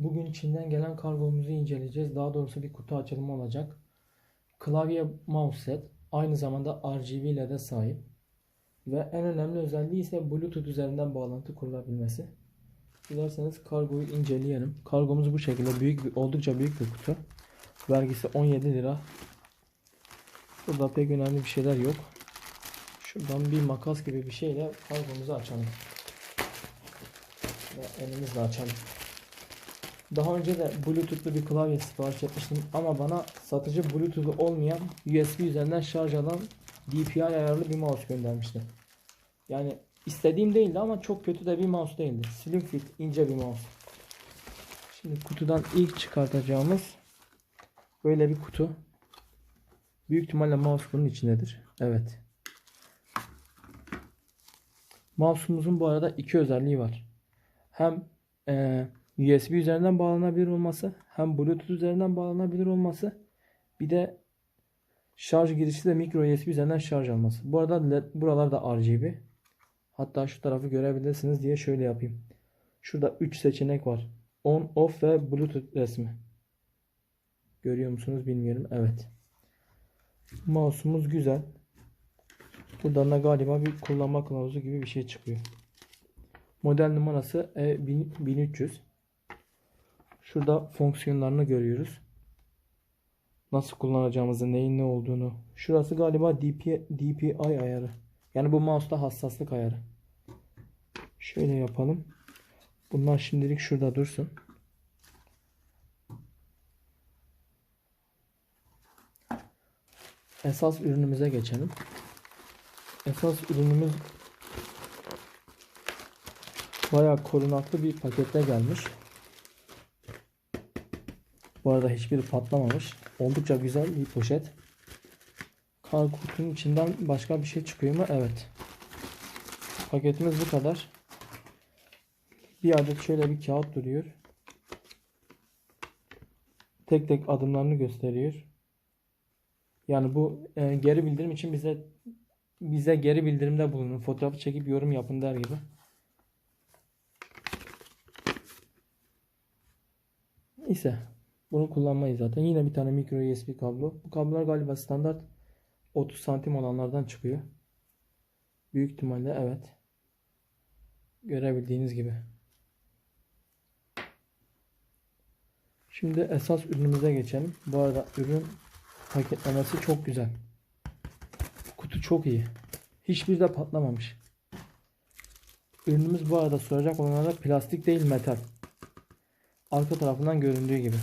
Bugün Çin'den gelen kargomuzu inceleyeceğiz. Daha doğrusu bir kutu açılımı olacak. Klavye mouse set. Aynı zamanda RGB ile de sahip. Ve en önemli özelliği ise Bluetooth üzerinden bağlantı kurulabilmesi. Dilerseniz kargoyu inceleyelim. Kargomuz bu şekilde büyük oldukça büyük bir kutu. Vergisi 17 lira. Burada pek önemli bir şeyler yok. Şuradan bir makas gibi bir şeyle kargomuzu açalım. Ve elimizle açalım. Daha önce de Bluetooth'lu bir klavye sipariş etmiştim ama bana satıcı Bluetooth'lu olmayan USB üzerinden şarj alan DPI ayarlı bir mouse göndermişti. Yani istediğim değildi ama çok kötü de bir mouse değildi. Slim fit, ince bir mouse. Şimdi kutudan ilk çıkartacağımız böyle bir kutu. Büyük ihtimalle mouse bunun içindedir. Evet. Mouse'umuzun bu arada iki özelliği var. Hem eee USB üzerinden bağlanabilir olması hem Bluetooth üzerinden bağlanabilir olması bir de şarj girişi de micro USB üzerinden şarj alması. Bu arada LED, buralar da RGB. Hatta şu tarafı görebilirsiniz diye şöyle yapayım. Şurada 3 seçenek var. On, off ve Bluetooth resmi. Görüyor musunuz bilmiyorum. Evet. Mouse'umuz güzel. Buradan da galiba bir kullanma kılavuzu gibi bir şey çıkıyor. Model numarası E1300. Şurada fonksiyonlarını görüyoruz. Nasıl kullanacağımızı, neyin ne olduğunu. Şurası galiba DP, DPI ayarı. Yani bu mouse'da hassaslık ayarı. Şöyle yapalım. Bunlar şimdilik şurada dursun. Esas ürünümüze geçelim. Esas ürünümüz bayağı korunaklı bir pakette gelmiş. Arada hiçbiri patlamamış. Oldukça güzel bir poşet. Kargo kutunun içinden başka bir şey çıkıyor mu? Evet. Paketimiz bu kadar. Bir adet şöyle bir kağıt duruyor. Tek tek adımlarını gösteriyor. Yani bu e, geri bildirim için bize bize geri bildirimde bulunun. Fotoğrafı çekip yorum yapın der gibi. Neyse. Bunu kullanmayız zaten. Yine bir tane micro USB kablo. Bu kablolar galiba standart 30 santim olanlardan çıkıyor. Büyük ihtimalle evet. Görebildiğiniz gibi. Şimdi esas ürünümüze geçelim. Bu arada ürün paketlemesi çok güzel. Kutu çok iyi. Hiçbir de patlamamış. Ürünümüz bu arada soracak olanlara plastik değil metal. Arka tarafından göründüğü gibi.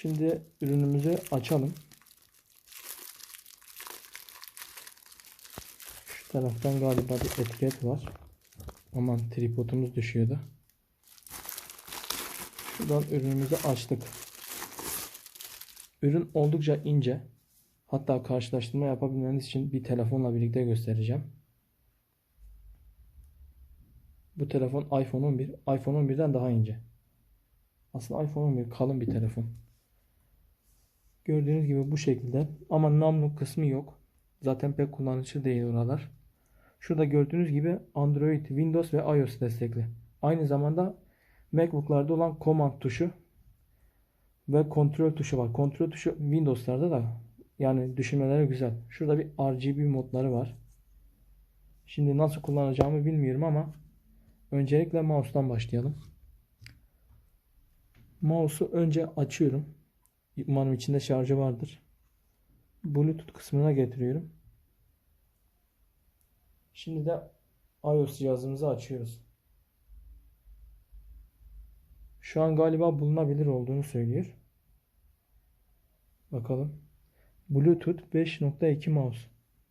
Şimdi ürünümüzü açalım. Şu taraftan galiba bir etiket var. Aman tripodumuz düşüyordu. Şuradan ürünümüzü açtık. Ürün oldukça ince. Hatta karşılaştırma yapabilmeniz için bir telefonla birlikte göstereceğim. Bu telefon iPhone 11. iPhone 11'den daha ince. Aslında iPhone 11 kalın bir telefon. Gördüğünüz gibi bu şekilde. Ama namlu kısmı yok. Zaten pek kullanışlı değil oralar. Şurada gördüğünüz gibi Android, Windows ve iOS destekli. Aynı zamanda MacBook'larda olan Command tuşu ve kontrol tuşu var. Kontrol tuşu Windows'larda da yani düşünmeleri güzel. Şurada bir RGB modları var. Şimdi nasıl kullanacağımı bilmiyorum ama öncelikle mouse'dan başlayalım. Mouse'u önce açıyorum. Umarım içinde şarjı vardır. Bluetooth kısmına getiriyorum. Şimdi de iOS cihazımızı açıyoruz. Şu an galiba bulunabilir olduğunu söylüyor. Bakalım. Bluetooth 5.2 mouse.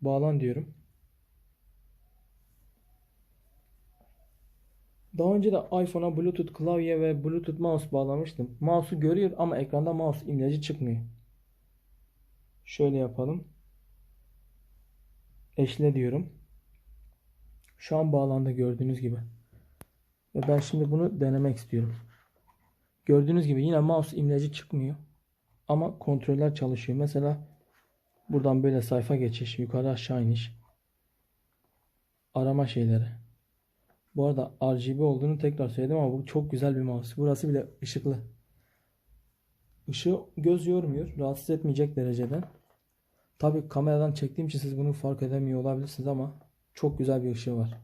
Bağlan diyorum. Daha önce de iPhone'a Bluetooth klavye ve Bluetooth mouse bağlamıştım. Mouse'u görüyor ama ekranda mouse imleci çıkmıyor. Şöyle yapalım. Eşle diyorum. Şu an bağlandı gördüğünüz gibi. Ve ben şimdi bunu denemek istiyorum. Gördüğünüz gibi yine mouse imleci çıkmıyor. Ama kontroller çalışıyor. Mesela buradan böyle sayfa geçiş, yukarı aşağı iniş. Arama şeyleri. Bu arada RGB olduğunu tekrar söyledim ama bu çok güzel bir mouse. Burası bile ışıklı. Işığı göz yormuyor. Rahatsız etmeyecek dereceden. Tabi kameradan çektiğim için siz bunu fark edemiyor olabilirsiniz ama çok güzel bir ışığı var.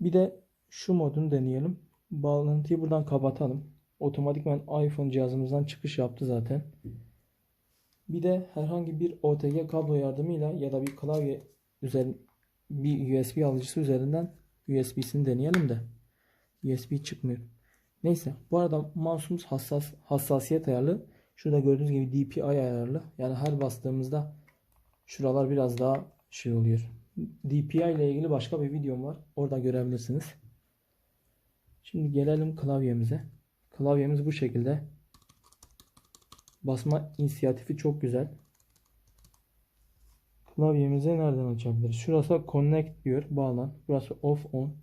Bir de şu modunu deneyelim. Bağlantıyı buradan kapatalım. Otomatikman iPhone cihazımızdan çıkış yaptı zaten. Bir de herhangi bir OTG kablo yardımıyla ya da bir klavye üzeri bir USB alıcısı üzerinden USB'sini deneyelim de USB çıkmıyor. Neyse bu arada mouse'umuz hassas hassasiyet ayarlı. Şurada gördüğünüz gibi DPI ayarlı. Yani her bastığımızda şuralar biraz daha şey oluyor. DPI ile ilgili başka bir videom var. Orada görebilirsiniz. Şimdi gelelim klavyemize. Klavyemiz bu şekilde. Basma inisiyatifi çok güzel. Klavyemizi nereden açabiliriz? Şurası connect diyor. Bağlan. Burası off on.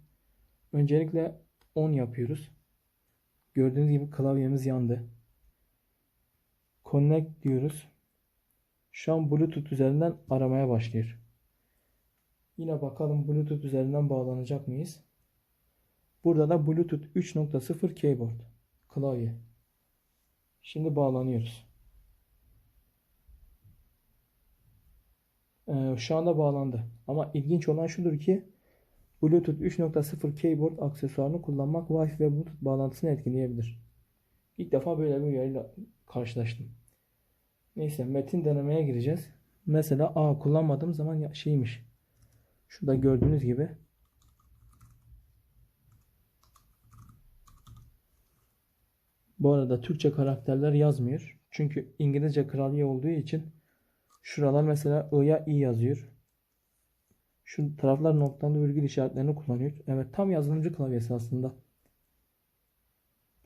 Öncelikle on yapıyoruz. Gördüğünüz gibi klavyemiz yandı. Connect diyoruz. Şu an Bluetooth üzerinden aramaya başlıyor. Yine bakalım Bluetooth üzerinden bağlanacak mıyız? Burada da Bluetooth 3.0 keyboard. Klavye. Şimdi bağlanıyoruz. Ee, şu anda bağlandı. Ama ilginç olan şudur ki Bluetooth 3.0 keyboard aksesuarını kullanmak Wi-Fi ve Bluetooth bağlantısını etkileyebilir. İlk defa böyle bir uyarıyla karşılaştım. Neyse metin denemeye gireceğiz. Mesela A kullanmadığım zaman şeymiş. Şurada gördüğünüz gibi Bu arada Türkçe karakterler yazmıyor. Çünkü İngilizce kraliyet olduğu için şuralar mesela I'ya i yazıyor. Şu taraflar noktalı virgül işaretlerini kullanıyor. Evet tam yazılımcı klavyesi aslında.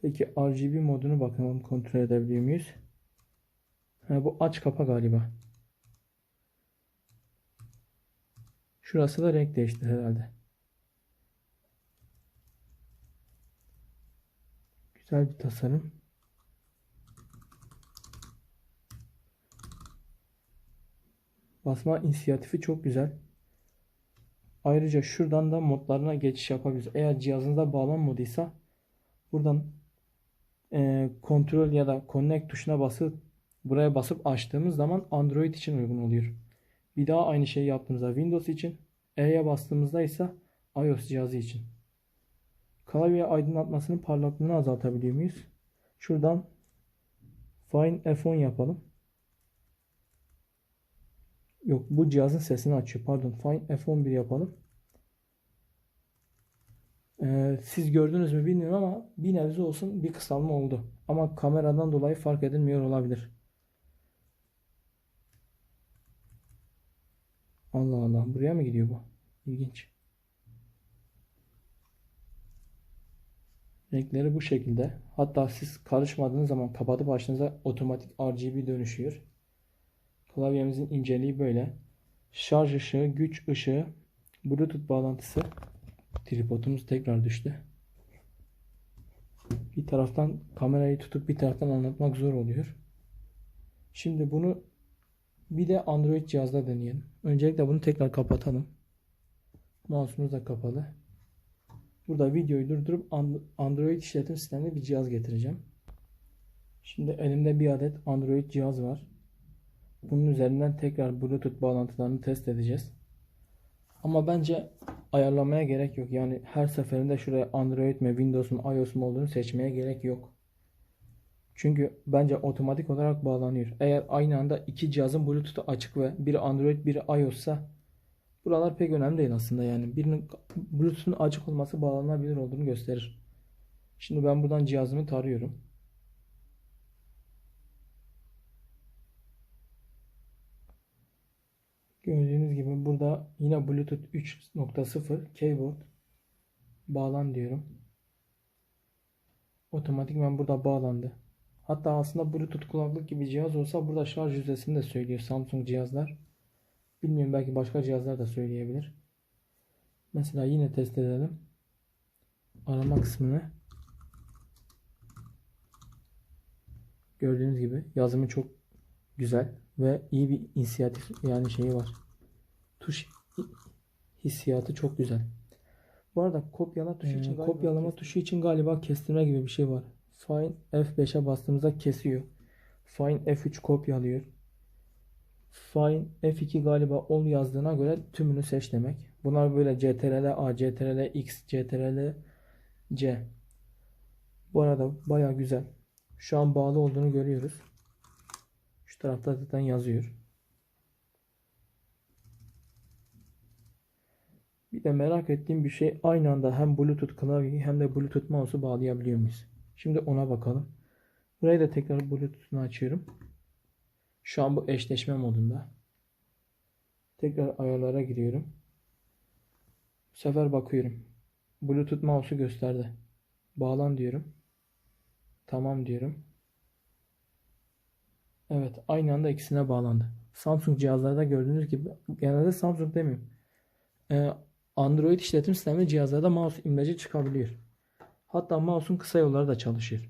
Peki RGB modunu bakalım kontrol edebiliyor muyuz? Ha, bu aç kapa galiba. Şurası da renk değişti herhalde. Güzel bir tasarım. Basma inisiyatifi çok güzel. Ayrıca şuradan da modlarına geçiş yapabiliriz. Eğer cihazınızda bağlanmadıysa buradan e, kontrol ya da connect tuşuna basıp buraya basıp açtığımız zaman Android için uygun oluyor. Bir daha aynı şeyi yaptığımızda Windows için, E'ye bastığımızda ise iOS cihazı için. Klavye aydınlatmasının parlaklığını azaltabiliyor muyuz? Şuradan Fine F10 yapalım. Yok bu cihazın sesini açıyor. Pardon Fine F11 yapalım. Ee, siz gördünüz mü bilmiyorum ama bir nebze olsun bir kısalma oldu. Ama kameradan dolayı fark edilmiyor olabilir. Allah Allah buraya mı gidiyor bu? İlginç. Renkleri bu şekilde. Hatta siz karışmadığınız zaman kapatıp açtığınızda otomatik RGB dönüşüyor. Klavyemizin inceliği böyle. Şarj ışığı, güç ışığı, Bluetooth bağlantısı. Tripodumuz tekrar düştü. Bir taraftan kamerayı tutup bir taraftan anlatmak zor oluyor. Şimdi bunu bir de Android cihazda deneyelim. Öncelikle bunu tekrar kapatalım. Mouse'umuz da kapalı. Burada videoyu durdurup Android işletim sistemli bir cihaz getireceğim. Şimdi elimde bir adet Android cihaz var. Bunun üzerinden tekrar Bluetooth bağlantılarını test edeceğiz. Ama bence ayarlamaya gerek yok. Yani her seferinde şuraya Android mi, Windows mu, iOS mu olduğunu seçmeye gerek yok. Çünkü bence otomatik olarak bağlanıyor. Eğer aynı anda iki cihazın Bluetooth'u açık ve biri Android biri iOS'sa buralar pek önemli değil aslında yani. Birinin Bluetooth'un açık olması bağlanabilir olduğunu gösterir. Şimdi ben buradan cihazımı tarıyorum. Gördüğünüz gibi burada yine Bluetooth 3.0 keyboard bağlan diyorum. Otomatikman burada bağlandı. Hatta aslında Bluetooth kulaklık gibi cihaz olsa burada şarj yüzdesini de söylüyor Samsung cihazlar. Bilmiyorum belki başka cihazlar da söyleyebilir. Mesela yine test edelim. Arama kısmını. Gördüğünüz gibi yazımı çok güzel ve iyi bir inisiyatif yani şeyi var. Tuş hissiyatı çok güzel. Bu arada kopyala tuşu Ee, için kopyalama kestirme- tuşu için galiba kestirme gibi bir şey var. Find F5'e bastığımızda kesiyor. Find F3 kopyalıyor. Find F2 galiba ol yazdığına göre tümünü seç demek. Bunlar böyle CTRL A, CTRL X, CTRL C. Bu arada baya güzel. Şu an bağlı olduğunu görüyoruz. Şu tarafta zaten yazıyor. Bir de merak ettiğim bir şey aynı anda hem Bluetooth klavyeyi hem de Bluetooth mouse'u bağlayabiliyor muyuz? Şimdi ona bakalım. Burayı da tekrar Bluetooth'unu açıyorum. Şu an bu eşleşme modunda. Tekrar ayarlara giriyorum. Bu sefer bakıyorum. Bluetooth mouse'u gösterdi. Bağlan diyorum. Tamam diyorum. Evet, aynı anda ikisine bağlandı. Samsung cihazlarda gördüğünüz gibi genelde Samsung demiyorum. Ee, Android işletim sistemi cihazlarda mouse imleci çıkabiliyor. Hatta mouse'un kısa yolları da çalışıyor.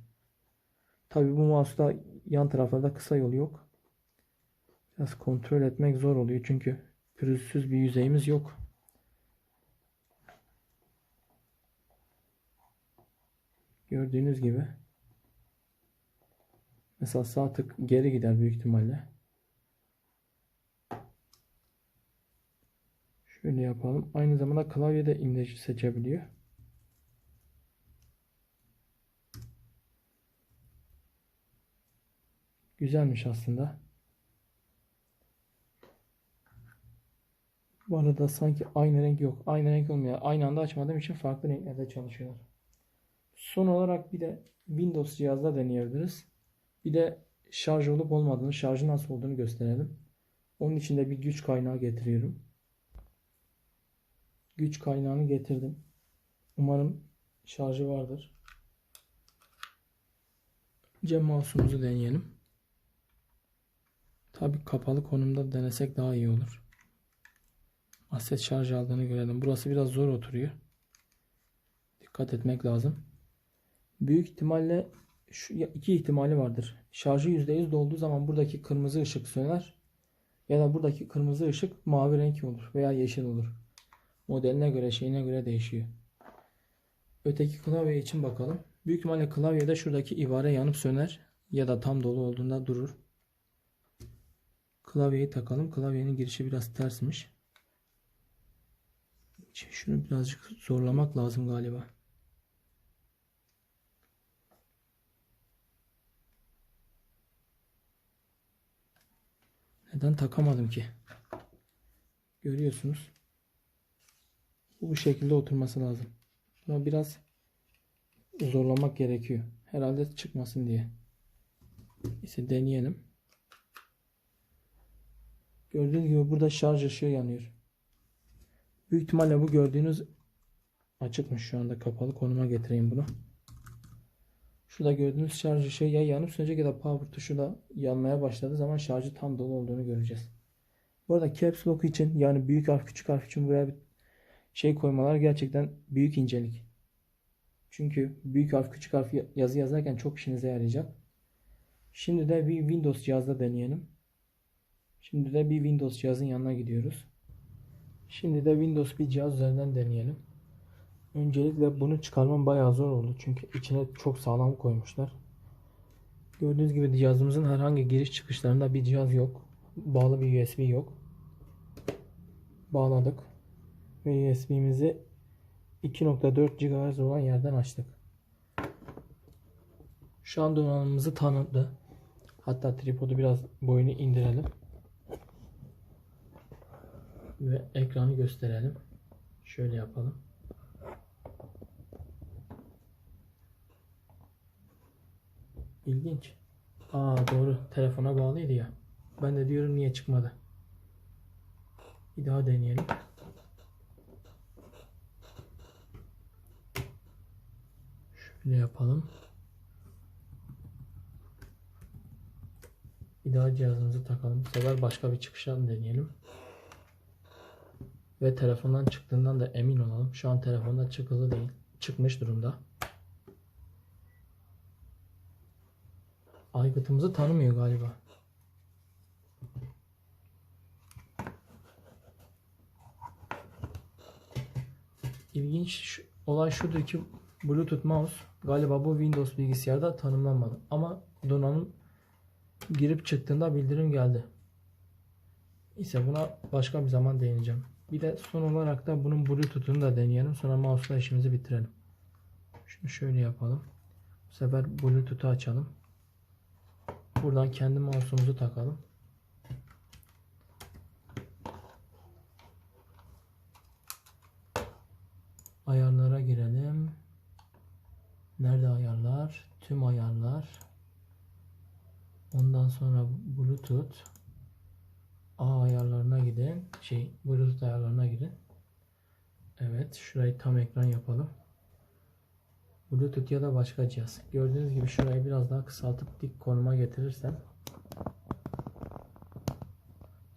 Tabi bu mouse'da yan taraflarda kısa yol yok. Biraz kontrol etmek zor oluyor çünkü pürüzsüz bir yüzeyimiz yok. Gördüğünüz gibi mesela sağ tık geri gider büyük ihtimalle. Şöyle yapalım. Aynı zamanda klavyede imleci seçebiliyor. Güzelmiş aslında. Bu arada sanki aynı renk yok. Aynı renk olmuyor. Aynı anda açmadığım için farklı renklerde çalışıyorlar. Son olarak bir de Windows cihazda deneyebiliriz. Bir de şarj olup olmadığını, şarjı nasıl olduğunu gösterelim. Onun için de bir güç kaynağı getiriyorum. Güç kaynağını getirdim. Umarım şarjı vardır. Cem mouse'umuzu deneyelim. Tabi kapalı konumda denesek daha iyi olur. Aset şarj aldığını görelim. Burası biraz zor oturuyor. Dikkat etmek lazım. Büyük ihtimalle şu iki ihtimali vardır. Şarjı %100 dolduğu zaman buradaki kırmızı ışık söner ya da buradaki kırmızı ışık mavi renk olur veya yeşil olur. Modeline göre şeyine göre değişiyor. Öteki klavye için bakalım. Büyük ihtimalle klavyede şuradaki ibare yanıp söner ya da tam dolu olduğunda durur. Klavyeyi takalım. Klavyenin girişi biraz tersmiş. Şunu birazcık zorlamak lazım galiba. Neden takamadım ki? Görüyorsunuz. Bu şekilde oturması lazım. Buna biraz zorlamak gerekiyor. Herhalde çıkmasın diye. Neyse deneyelim. Gördüğünüz gibi burada şarj ışığı yanıyor. Büyük ihtimalle bu gördüğünüz açıkmış şu anda kapalı konuma getireyim bunu. Şurada gördüğünüz şarj ışığı ya yanıp sönecek ya da power tuşu da yanmaya başladığı zaman şarjı tam dolu olduğunu göreceğiz. Bu arada caps lock için yani büyük harf küçük harf için buraya bir şey koymalar gerçekten büyük incelik. Çünkü büyük harf küçük harf yazı yazarken çok işinize yarayacak. Şimdi de bir Windows cihazda deneyelim. Şimdi de bir Windows cihazın yanına gidiyoruz. Şimdi de Windows bir cihaz üzerinden deneyelim. Öncelikle bunu çıkarmam bayağı zor oldu. Çünkü içine çok sağlam koymuşlar. Gördüğünüz gibi cihazımızın herhangi giriş çıkışlarında bir cihaz yok. Bağlı bir USB yok. Bağladık. Ve USB'mizi 2.4 GHz olan yerden açtık. Şu an donanımımızı tanıdı. Hatta tripodu biraz boyunu indirelim. Ve ekranı gösterelim. Şöyle yapalım. İlginç. Aa doğru. Telefona bağlıydı ya. Ben de diyorum niye çıkmadı. Bir daha deneyelim. Şöyle yapalım. Bir daha cihazımızı takalım. Bu sefer başka bir çıkışa deneyelim. Ve telefondan çıktığından da emin olalım. Şu an telefonda çıkılı değil. Çıkmış durumda. Aygıtımızı tanımıyor galiba. ilginç olay şudur ki Bluetooth mouse galiba bu Windows bilgisayarda tanımlanmadı. Ama donanım girip çıktığında bildirim geldi. Neyse buna başka bir zaman değineceğim. Bir de son olarak da bunun Bluetooth'unu da deneyelim. Sonra mouse'la işimizi bitirelim. Şunu şöyle yapalım. Bu sefer Bluetooth'u açalım. Buradan kendi mouse'umuzu takalım. Ayarlara girelim. Nerede ayarlar? Tüm ayarlar. Ondan sonra Bluetooth. A ayarlarına gidin. Şey, Bluetooth ayarlarına gidin. Evet, şurayı tam ekran yapalım. Bluetooth ya da başka cihaz. Gördüğünüz gibi şurayı biraz daha kısaltıp dik konuma getirirsem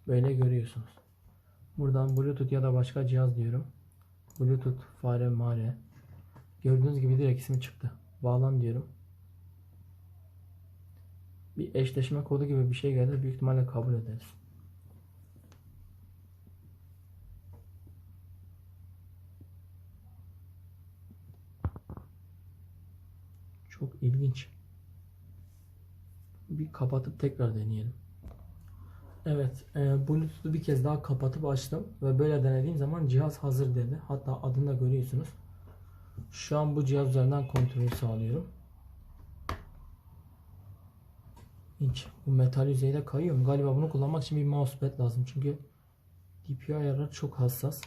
böyle görüyorsunuz. Buradan Bluetooth ya da başka cihaz diyorum. Bluetooth fare mare. Gördüğünüz gibi direkt ismi çıktı. Bağlan diyorum. Bir eşleşme kodu gibi bir şey gelir. Büyük ihtimalle kabul ederiz. Çok ilginç. Bir kapatıp tekrar deneyelim. Evet, e, Bluetooth'u bir kez daha kapatıp açtım ve böyle denediğim zaman cihaz hazır dedi. Hatta adını da görüyorsunuz. Şu an bu cihaz üzerinden kontrolü sağlıyorum. Hiç. Bu metal yüzeyde kayıyor mu? Galiba bunu kullanmak için bir mousepad lazım. Çünkü DPI ayarları çok hassas.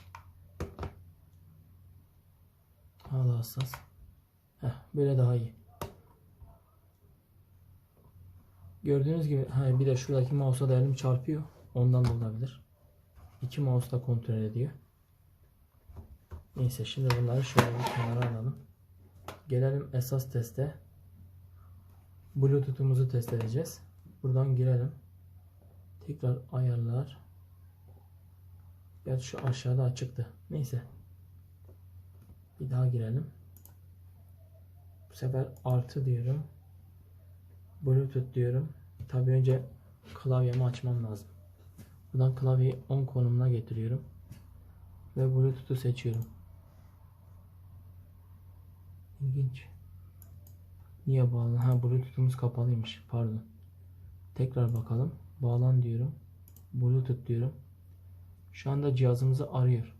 Daha da hassas. Heh, böyle daha iyi. Gördüğünüz gibi ha, bir de şuradaki mouse'a da elim çarpıyor. Ondan da olabilir. İki mouse da kontrol ediyor. Neyse şimdi bunları şöyle bir kenara alalım. Gelelim esas teste. Bluetooth'umuzu test edeceğiz. Buradan girelim. Tekrar ayarlar. Gerçi şu aşağıda açıktı. Neyse. Bir daha girelim. Bu sefer artı diyorum. Bluetooth diyorum. Tabi önce klavyemi açmam lazım. Buradan klavyeyi 10 konumuna getiriyorum. Ve Bluetooth'u seçiyorum. İlginç. Niye bağlan? Ha Bluetooth'umuz kapalıymış. Pardon. Tekrar bakalım. Bağlan diyorum. Bluetooth diyorum. Şu anda cihazımızı arıyor.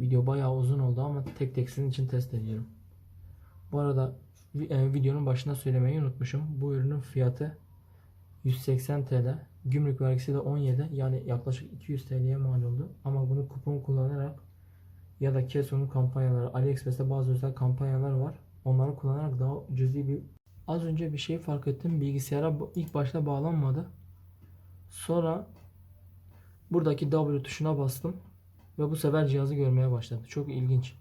Video bayağı uzun oldu ama tek tek sizin için test ediyorum. Bu arada e, videonun başında söylemeyi unutmuşum. Bu ürünün fiyatı 180 TL. Gümrük vergisi de 17. Yani yaklaşık 200 TL'ye mal oldu. Ama bunu kupon kullanarak ya da Keson'un kampanyaları, AliExpress'te bazı özel kampanyalar var. Onları kullanarak daha cüzi bir Az önce bir şey fark ettim. Bilgisayara ilk başta bağlanmadı. Sonra buradaki W tuşuna bastım ve bu sefer cihazı görmeye başladı. Çok ilginç.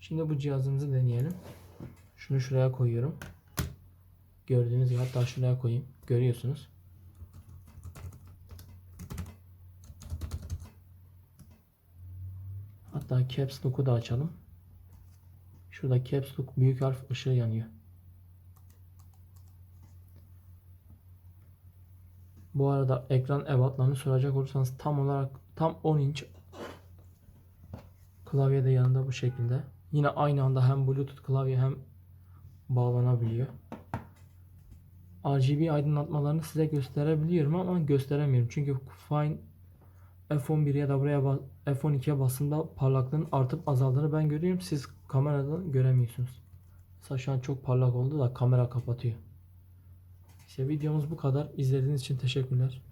Şimdi bu cihazımızı deneyelim. Şunu şuraya koyuyorum. Gördüğünüz gibi hatta şuraya koyayım. Görüyorsunuz. Hatta Caps Lock'u da açalım. Şurada Caps Lock büyük harf ışığı yanıyor. Bu arada ekran ebatlarını soracak olursanız tam olarak tam 10 inç klavye de yanında bu şekilde. Yine aynı anda hem Bluetooth klavye hem bağlanabiliyor. RGB aydınlatmalarını size gösterebiliyorum ama gösteremiyorum. Çünkü Fine F11 ya da buraya F12'ye basında parlaklığın artıp azaldığını ben görüyorum. Siz kameradan göremiyorsunuz. Mesela şu an çok parlak oldu da kamera kapatıyor. İşte videomuz bu kadar. İzlediğiniz için teşekkürler.